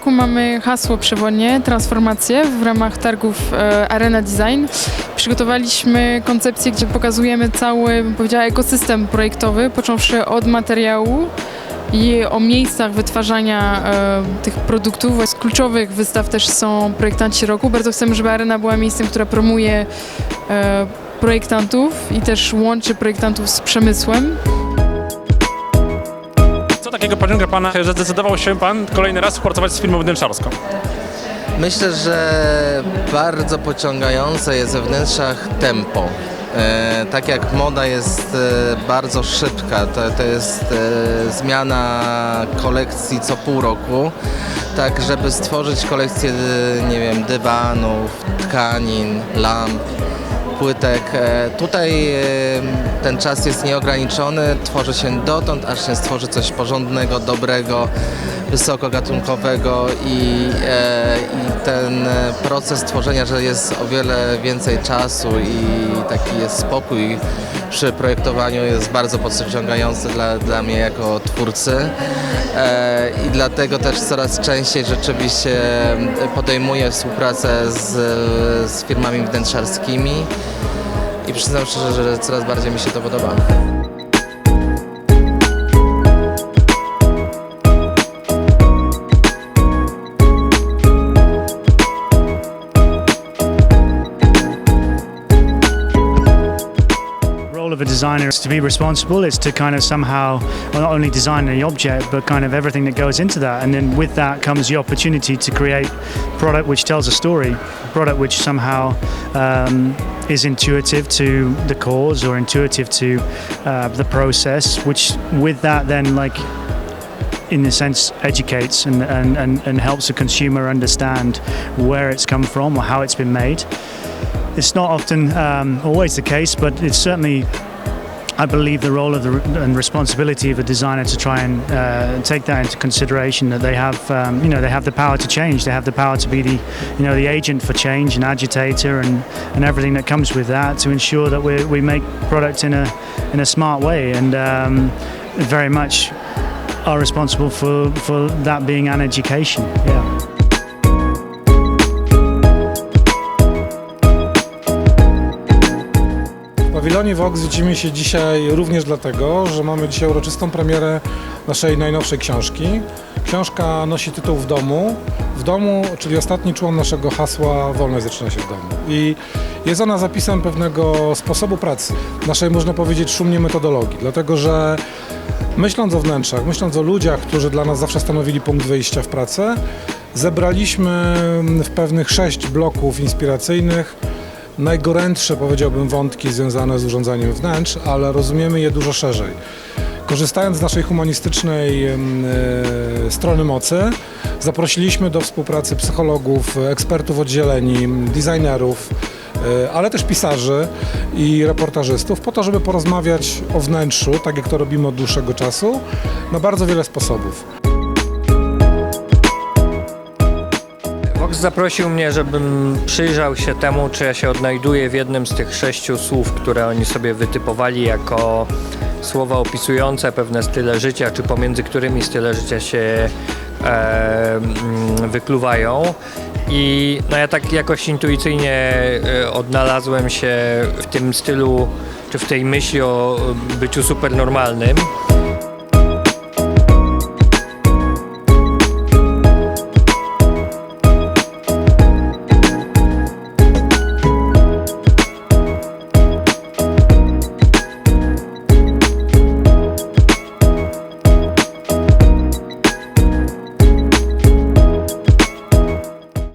roku mamy hasło przewodnie, transformację w ramach targów e, Arena Design. Przygotowaliśmy koncepcję, gdzie pokazujemy cały, bym powiedziała, ekosystem projektowy, począwszy od materiału i o miejscach wytwarzania e, tych produktów. Z kluczowych wystaw też są projektanci roku. Bardzo chcemy, żeby Arena była miejscem, które promuje e, projektantów i też łączy projektantów z przemysłem. Co takiego pociąga Pana, że zdecydował się Pan kolejny raz współpracować z firmą wnętrzarską? Myślę, że bardzo pociągające jest we wnętrzach tempo. E, tak jak moda jest e, bardzo szybka, to, to jest e, zmiana kolekcji co pół roku, tak żeby stworzyć kolekcję, e, nie wiem, dywanów, tkanin, lamp, płytek. E, Tutaj e, ten czas jest nieograniczony, tworzy się dotąd, aż się stworzy coś porządnego, dobrego, wysokogatunkowego i, e, i ten proces tworzenia, że jest o wiele więcej czasu i taki jest spokój przy projektowaniu jest bardzo podciągający dla, dla mnie jako twórcy e, i dlatego też coraz częściej rzeczywiście podejmuję współpracę z, z firmami wnętrzarskimi i przyznam szczerze, że coraz bardziej mi się to podoba. Designer is to be responsible is to kind of somehow not only design the object but kind of everything that goes into that. And then with that comes the opportunity to create product which tells a story product which somehow um, is intuitive to the cause or intuitive to uh, the process which with that then like in a sense educates and, and, and, and helps the consumer understand where it's come from or how it's been made. It's not often um, always the case, but it's certainly, I believe, the role of the and responsibility of a designer to try and uh, take that into consideration. That they have, um, you know, they have the power to change. They have the power to be the, you know, the agent for change and agitator and, and everything that comes with that to ensure that we, we make product in a in a smart way and um, very much are responsible for for that being an education. Yeah. Pawilonie Vox widzimy się dzisiaj również dlatego, że mamy dzisiaj uroczystą premierę naszej najnowszej książki. Książka nosi tytuł W domu. W domu, czyli ostatni człon naszego hasła Wolność zaczyna się w domu. I jest ona zapisem pewnego sposobu pracy, naszej można powiedzieć szumnie metodologii, dlatego że myśląc o wnętrzach, myśląc o ludziach, którzy dla nas zawsze stanowili punkt wyjścia w pracę, zebraliśmy w pewnych sześć bloków inspiracyjnych najgorętsze, powiedziałbym, wątki związane z urządzaniem wnętrz, ale rozumiemy je dużo szerzej. Korzystając z naszej humanistycznej e, strony mocy, zaprosiliśmy do współpracy psychologów, ekspertów oddzieleni, designerów, e, ale też pisarzy i reportażystów, po to, żeby porozmawiać o wnętrzu, tak jak to robimy od dłuższego czasu, na bardzo wiele sposobów. Zaprosił mnie, żebym przyjrzał się temu, czy ja się odnajduję w jednym z tych sześciu słów, które oni sobie wytypowali jako słowa opisujące pewne style życia, czy pomiędzy którymi style życia się e, mm, wykluwają. I no ja tak jakoś intuicyjnie e, odnalazłem się w tym stylu, czy w tej myśli o byciu supernormalnym.